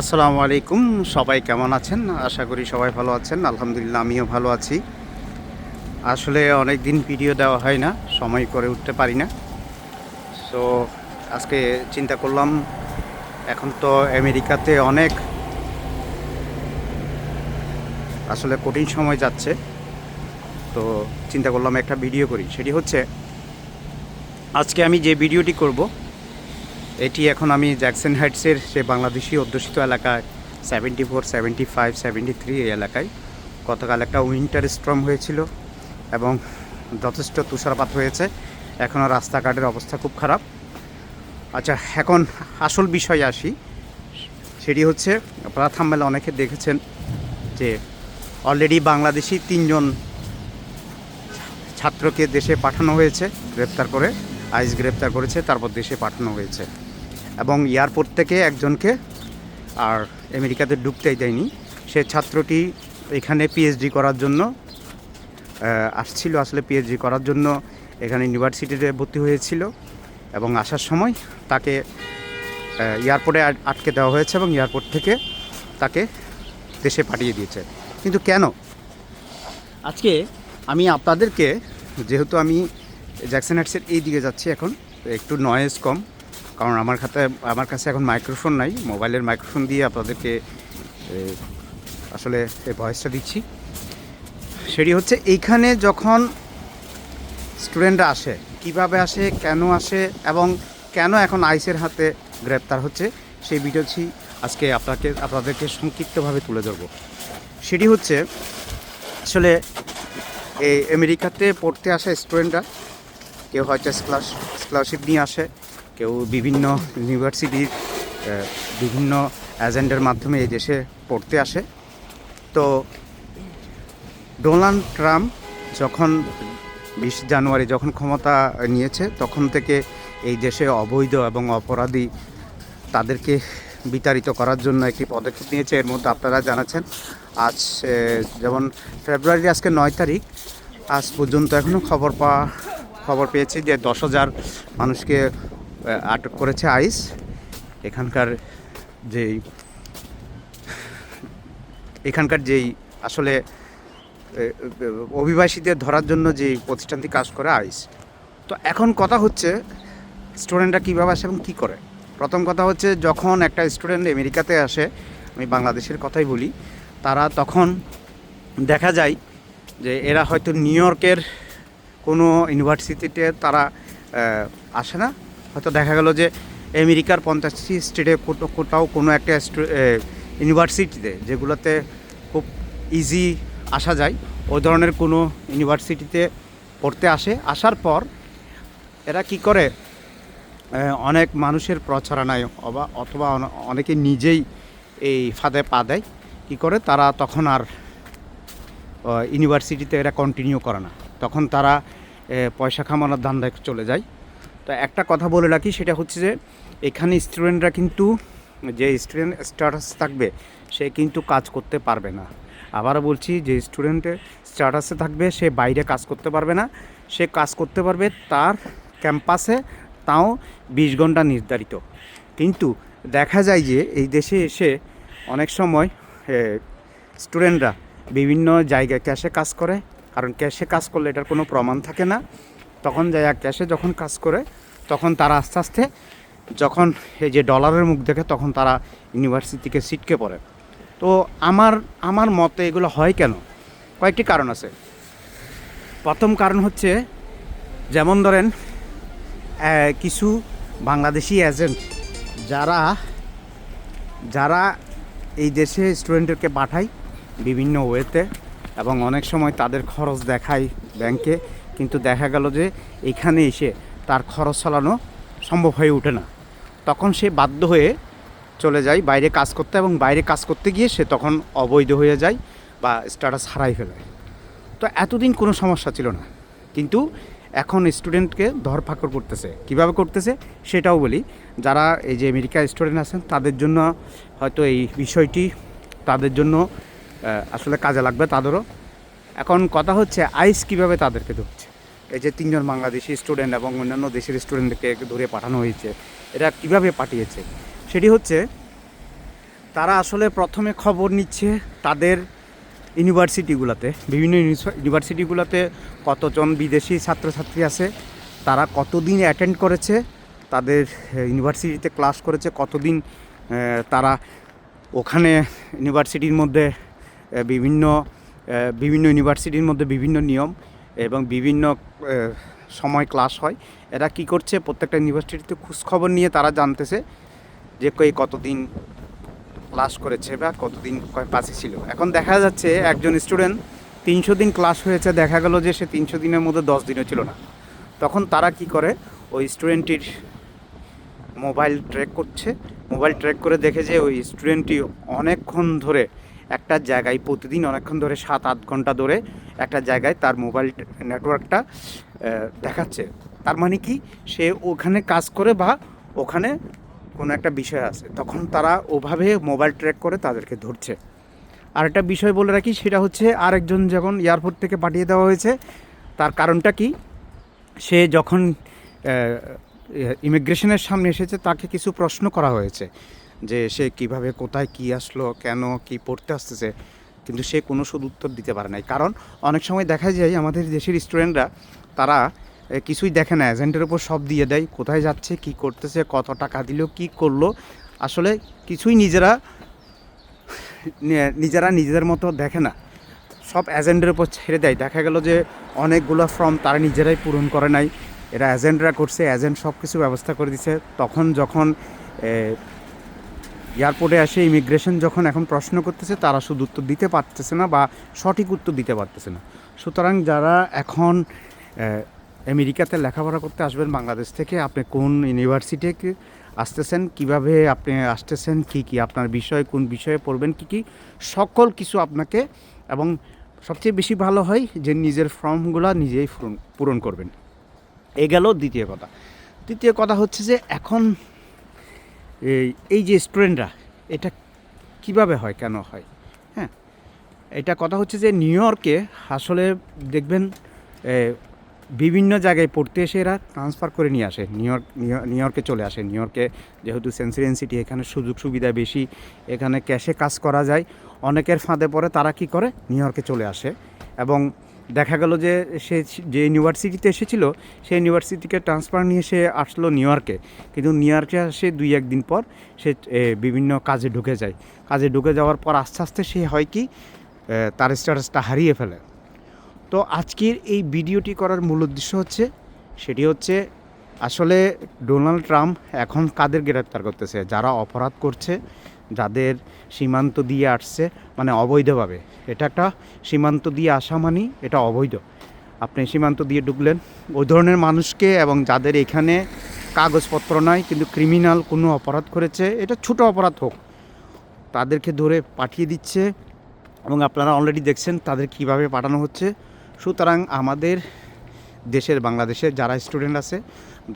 আসসালামু আলাইকুম, সবাই কেমন আছেন? আশা করি সবাই ভালো আছেন। আলহামদুলিল্লাহ, আমিও ভালো আছি। আসলে অনেক দিন ভিডিও দেওয়া হয় না, সময় করে উঠতে পারি না। সো আজকে চিন্তা করলাম, এখন তো আমেরিকাতে অনেক আসলে কঠিন সময় যাচ্ছে। তো চিন্তা করলাম একটা ভিডিও করি, সেটি হচ্ছে, আজকে আমি যে ভিডিওটি করব এটি এখন আমি জ্যাকসন হাইটসের সে বাংলাদেশি অধ্যুষিত এলাকায় seventy four seventy five seventy three এই এলাকায়। গতকাল একটা উইন্টার স্ট্রম হয়েছিল এবং যথেষ্ট তুষারপাত হয়েছে। এখনও রাস্তাঘাটের অবস্থা খুব খারাপ। আচ্ছা এখন আসল বিষয়ে আসি। সেটি হচ্ছে আপনারা থাম্বেলে অনেকে দেখেছেন যে অলরেডি বাংলাদেশি তিনজন ছাত্রকে দেশে পাঠানো হয়েছে, গ্রেপ্তার করে আইস গ্রেপ্তার করেছে, তারপর দেশে পাঠানো হয়েছে। এবং এয়ারপোর্ট থেকে একজনকে আর আমেরিকাতে ঢুকতেই দেয়নি। সে ছাত্রটি এখানে পিএইচডি করার জন্য আসছিল। আসলে পিএইচডি করার জন্য এখানে ইউনিভার্সিটিতে ভর্তি হয়েছিল এবং আসার সময় তাকে এয়ারপোর্টে আটকে দেওয়া হয়েছে এবং এয়ারপোর্ট থেকে তাকে দেশে পাঠিয়ে দিয়েছে। কিন্তু কেন? আজকে আমি আপনাদেরকে, যেহেতু আমি জ্যাকসন হাইটসের এই দিকে যাচ্ছি এখন, একটু নয়েজ কম। কারণ আমার খাতে, আমার কাছে এখন মাইক্রোফোন নাই। মোবাইলের মাইক্রোফোন দিয়ে আপনাদেরকে আসলে এই ভয়েসটা দিচ্ছি। সেটি হচ্ছে, এইখানে যখন স্টুডেন্টরা আসে, কীভাবে আসে, কেন আসে, এবং কেন এখন আইসের হাতে গ্রেপ্তার হচ্ছে, সেই ভিডিওটি আজকে আপনাকে, আপনাদেরকে সংক্ষিপ্তভাবে তুলে ধরবো। সেটি হচ্ছে, আসলে এই আমেরিকাতে পড়তে আসা স্টুডেন্টরা কেউ হয়তো স্কলার স্কলারশিপ নিয়ে আসে কেউ বিভিন্ন ইউনিভার্সিটির বিভিন্ন এজেন্টের মাধ্যমে এই দেশে পড়তে আসে। তো ডোনাল্ড ট্রাম্প যখন বিশ জানুয়ারি যখন ক্ষমতা নিয়েছে, তখন থেকে এই দেশে অবৈধ এবং অপরাধী তাদেরকে বিতাড়িত করার জন্য একটি পদক্ষেপ নিয়েছে। এর মধ্যে আপনারা জানাচ্ছেন, আজ যেমন ফেব্রুয়ারি আজকে নয় তারিখ, আজ পর্যন্ত এখনও খবর পাওয়া, খবর পেয়েছি যে দশ হাজার মানুষকে আটক করেছে আইস। এখানকার যেই এখানকার যেই আসলে অভিবাসীদের ধরার জন্য যে প্রতিষ্ঠানটি কাজ করে আইস। তো এখন কথা হচ্ছে, স্টুডেন্টরা কীভাবে আসে এবং কী করে? প্রথম কথা হচ্ছে, যখন একটা স্টুডেন্ট আমেরিকাতে আসে, আমি বাংলাদেশের কথাই বলি, তারা তখন দেখা যায় যে এরা হয়তো নিউ ইয়র্কের কোনো ইউনিভার্সিটিতে তারা আসে না। হয়তো দেখা গেল যে আমেরিকার পঞ্চাশটি স্টেটে কোথাও কোনো একটা স্টু- ইউনিভার্সিটিতে, যেগুলোতে খুব ইজি আসা যায়। ওই ধরনের কোনো ইউনিভার্সিটিতে পড়তে আসে। আসার পর এরা কি করে? অনেক মানুষের প্রচারণায় অবা অথবা অনেকে নিজেই এই ফাঁদে পা দেয়। কী করে? তারা তখন আর ইউনিভার্সিটিতে এরা কন্টিনিউ করে না। তখন তারা পয়সা খামানোর ধান্দায় চলে যায়। তো একটা কথা বলে রাখি, সেটা হচ্ছে যে এখানে স্টুডেন্টরা কিন্তু, যে স্টুডেন্ট স্ট্যাটাস থাকবে, সে কিন্তু কাজ করতে পারবে না। আবারও বলছি, যে স্টুডেন্টের স্ট্যাটাসে থাকবে, সে বাইরে কাজ করতে পারবে না। সে কাজ করতে পারবে তার ক্যাম্পাসে তাও বিশ ঘণ্টা নির্ধারিত। কিন্তু দেখা যায় যে এই দেশে এসে অনেক সময় স্টুডেন্টরা বিভিন্ন জায়গায় ক্যাশে কাজ করে, কারণ ক্যাশে কাজ করলে এটার কোনো প্রমাণ থাকে না। তখন যায় ক্যাশে যখন কাজ করে, তখন তারা আস্তে আস্তে যখন এই যে ডলারের মুখ দেখে তখন তারা ইউনিভার্সিটিকে সিটকে পড়ে। তো আমার আমার মতে এগুলো হয় কেন? কয়েকটি কারণ আছে। প্রথম কারণ হচ্ছে, যেমন ধরেন কিছু বাংলাদেশি এজেন্ট যারা যারা এই দেশে স্টুডেন্টদেরকে পাঠায় বিভিন্ন ওয়েতে এবং অনেক সময় তাদের খরচ দেখায় ব্যাংকে কিন্তু দেখা গেল যে এখানে এসে তার খরচ চালানো সম্ভব হয়ে ওঠে না। তখন সে বাধ্য হয়ে চলে যায় বাইরে কাজ করতে এবং বাইরে কাজ করতে গিয়ে সে তখন অবৈধ হয়ে যায় বা স্ট্যাটাস হারাই ফেলে। তো এতদিন কোনো সমস্যা ছিল না। কিন্তু এখন স্টুডেন্টকে ধরপাকড় করতেছে। কীভাবে করতেছে সেটাও বলি। যারা এই যে আমেরিকা স্টুডেন্ট আছেন, তাদের জন্য হয়তো এই বিষয়টি তাদের জন্য আসলে কাজে লাগবে তাদেরও। এখন কথা হচ্ছে আইস কীভাবে তাদেরকে ধরছে? এই যে তিনজন বাংলাদেশি স্টুডেন্ট এবং অন্যান্য দেশের স্টুডেন্টকে ধরে পাঠানো হয়েছে এরা কীভাবে পাঠিয়েছে? সেটি হচ্ছে, তারা আসলে প্রথমে খবর নিচ্ছে তাদের ইউনিভার্সিটিগুলোতে, বিভিন্ন ইউনিভার্সিটিগুলোতে কতজন বিদেশি ছাত্রছাত্রী আছে, তারা কতদিন অ্যাটেন্ড করেছে, তাদের ইউনিভার্সিটিতে ক্লাস করেছে, কতদিন তারা ওখানে ইউনিভার্সিটির মধ্যে বিভিন্ন বিভিন্ন ইউনিভার্সিটির মধ্যে বিভিন্ন নিয়ম এবং বিভিন্ন সময় ক্লাস হয়। এরা কি করছে? প্রত্যেকটা ইউনিভার্সিটিতে খোঁজখবর নিয়ে তারা জানতেছে যে কে কতদিন ক্লাস করেছে বা কতদিন কয় পাশে ছিল। এখন দেখা যাচ্ছে একজন স্টুডেন্ট তিনশো দিন ক্লাস হয়েছে, দেখা গেল যে সে তিনশো দিনের মধ্যে দশ দিনও ছিল না। তখন তারা কি করে? ওই স্টুডেন্টটির মোবাইল ট্র্যাক করছে। মোবাইল ট্র্যাক করে দেখে যে ওই স্টুডেন্টটি অনেকক্ষণ ধরে একটা জায়গায় প্রতিদিন অনেকক্ষণ ধরে সাত, আট ঘণ্টা ধরে একটা জায়গায় তার মোবাইল নেটওয়ার্কটা দেখাচ্ছে। তার মানে কি? সে ওখানে কাজ করে বা ওখানে কোনো একটা বিষয় আছে। তখন তারা ওভাবে মোবাইল ট্র্যাক করে তাদেরকে ধরছে। আর একটা বিষয় বলে রাখি, সেটা হচ্ছে আরেকজন যখন এয়ারপোর্ট থেকে পাঠিয়ে দেওয়া হয়েছে, তার কারণটা কি? সে যখন ইমিগ্রেশনের সামনে এসেছে, তাকে কিছু প্রশ্ন করা হয়েছে। যে সে কীভাবে কোথায় কি আসলো, কেন কি পড়তে আসতেছে, কিন্তু সে কোনো শুধু উত্তর দিতে পারে নাই। কারণ অনেক সময় দেখা যায় আমাদের দেশের স্টুডেন্টরা, তারা কিছুই দেখে না, এজেন্টের উপর সব দিয়ে দেয়, কোথায় যাচ্ছে, কি করতেছে, কত টাকা দিল, কি করল। আসলে কিছুই নিজেরা নিজেরা নিজেদের মতো দেখে না। সব এজেন্টের উপর ছেড়ে দেয়। দেখা গেল যে অনেকগুলো ফর্ম তারা নিজেরাই পূরণ করে নাই। এরা এজেন্টরা করছে, এজেন্ট সব কিছু ব্যবস্থা করে দিছে। তখন যখন এয়ারপোর্টে আসে ইমিগ্রেশন যখন এখন প্রশ্ন করতেছে, তারা শুধু উত্তর দিতে পারতেছে না বা সঠিক উত্তর দিতে পারতেছে না। সুতরাং যারা এখন আমেরিকাতে লেখাপড়া করতে আসবেন বাংলাদেশ থেকে, আপনি কোন ইউনিভার্সিটিতে আসতেছেন, কীভাবে আপনি আসতেছেন, কি কি, আপনার বিষয়, কোন বিষয়ে পড়বেন, কি কি, সকল কিছু আপনাকে এবং সবচেয়ে বেশি ভালো হয় যে নিজের ফর্মগুলো নিজেই পূরণ পূরণ করবেন। এ গেল দ্বিতীয় কথা। তৃতীয় কথা হচ্ছে যে এখন এই এই যে স্টুডেন্টরা এটা কীভাবে হয়, কেন হয়? হ্যাঁ? এটা কথা হচ্ছে যে নিউ ইয়র্কে আসলে দেখবেন বিভিন্ন জায়গায় পড়তে এসে এরা ট্রান্সফার করে নিয়ে আসে। নিউ ইয়র্ক নিউ- ইয়র্কে চলে আসে। নিউ ইয়র্কে যেহেতু সেন্সিরিয়ান সিটি এখানে সুযোগ সুবিধা বেশি, এখানে ক্যাশে কাজ করা যায়, অনেকের ফাঁদে পড়ে, তারা কি করে? নিউ ইয়র্কে চলে আসে। এবং দেখা গেল যে সে যে ইউনিভার্সিটিতে এসেছিল, সেই ইউনিভার্সিটিকে ট্রান্সফার নিয়ে সে আসলো নিউ ইয়র্কে কিন্তু নিউ ইয়র্কে আসে দুই একদিন পর সে বিভিন্ন কাজে ঢুকে যায়। কাজে ঢুকে যাওয়ার পর আস্তে আস্তে সে হয় কি তার স্ট্যাটাসটা হারিয়ে ফেলে। তো আজকের এই ভিডিওটি করার মূল উদ্দেশ্য হচ্ছে, সেটি হচ্ছে, আসলে ডোনাল্ড ট্রাম্প এখন কাদের গ্রেপ্তার করতেছে? যারা অপরাধ করছে যাদের সীমান্ত দিয়ে আসছে মানে অবৈধভাবে। এটা একটা সীমান্ত দিয়ে আসা মানে এটা অবৈধ। আপনি সীমান্ত দিয়ে ঢুকলেন। ওই ধরনের মানুষকে এবং যাদের এখানে কাগজপত্র নাই, কিন্তু ক্রিমিনাল কোনো অপরাধ করেছে, এটা ছোট অপরাধ হোক, তাদেরকে ধরে পাঠিয়ে দিচ্ছে এবং আপনারা অলরেডি দেখছেন তাদের কীভাবে পাঠানো হচ্ছে। সুতরাং আমাদের দেশের বাংলাদেশের যারা স্টুডেন্ট আছে,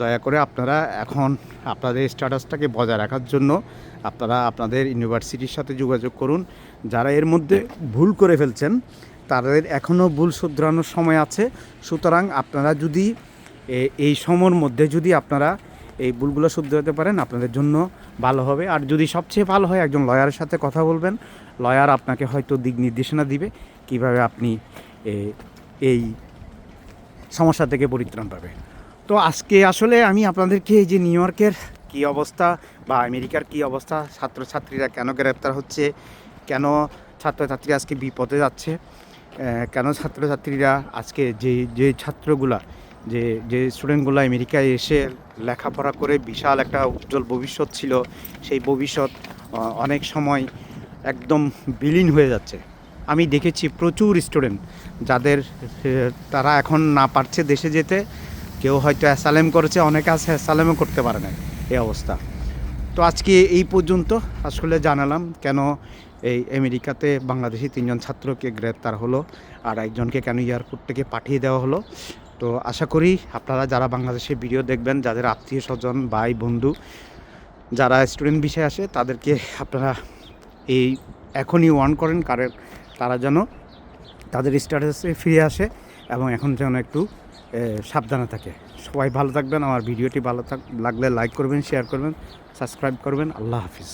দয়া করে আপনারা এখন আপনাদের স্ট্যাটাসটাকে বজায় রাখার জন্য আপনারা আপনাদের ইউনিভার্সিটির সাথে যোগাযোগ করুন। যারা এর মধ্যে ভুল করে ফেলছেন, তাদের এখনও ভুল শুধরানোর সময় আছে। সুতরাং আপনারা যদি এই সময়ের মধ্যে যদি আপনারা এই ভুলগুলো শুধরাতে পারেন, আপনাদের জন্য ভালো হবে। আর যদি সবচেয়ে ভালো হয়, একজন লয়ারের সাথে কথা বলবেন। লয়ার আপনাকে হয়তো দিক নির্দেশনা দিবে, কীভাবে আপনি এই সমস্যা থেকে পরিত্রাণ পাবে। তো আজকে আসলে আমি আপনাদেরকে এই যে নিউ ইয়র্কের কী অবস্থা বা আমেরিকার কী অবস্থা, ছাত্রছাত্রীরা কেন গ্রেপ্তার হচ্ছে, কেন ছাত্রছাত্রী আজকে বিপদে যাচ্ছে কেন ছাত্রছাত্রীরা আজকে যে যে ছাত্রগুলা, যে যে স্টুডেন্টগুলো আমেরিকায় এসে লেখাপড়া করে বিশাল একটা উজ্জ্বল ভবিষ্যৎ ছিল, সেই ভবিষ্যৎ অনেক সময় একদম বিলীন হয়ে যাচ্ছে। আমি দেখেছি প্রচুর স্টুডেন্ট যাদের তারা এখন না পারছে দেশে যেতে। কেউ হয়তো অ্যাসালেম করেছে, অনেকে আছে অ্যাসালেমও করতে পারে না এই অবস্থা। তো আজকে এই পর্যন্ত আসলে জানালাম কেন এই আমেরিকাতে বাংলাদেশি তিনজন ছাত্রকে গ্রেপ্তার হলো আর একজনকে কেন এয়ারপোর্ট থেকে পাঠিয়ে দেওয়া হলো। তো আশা করি আপনারা যারা বাংলাদেশে ভিডিও দেখবেন, যাদের আত্মীয় স্বজন, ভাই, বন্ধু যারা স্টুডেন্ট বিষয়ে আসে, তাদেরকে আপনারা এই এখনই ওয়ান করেন, কারণ তারা যেন তাদের স্ট্যাটাসে ফিরে আসে এবং এখন যেন একটু সাবধানে থাকে। সবাই ভালো থাকবেন। আমার ভিডিওটি ভালো থাক, লাগলে লাইক করবেন শেয়ার করবেন সাবস্ক্রাইব করবেন। আল্লাহ হাফিজ।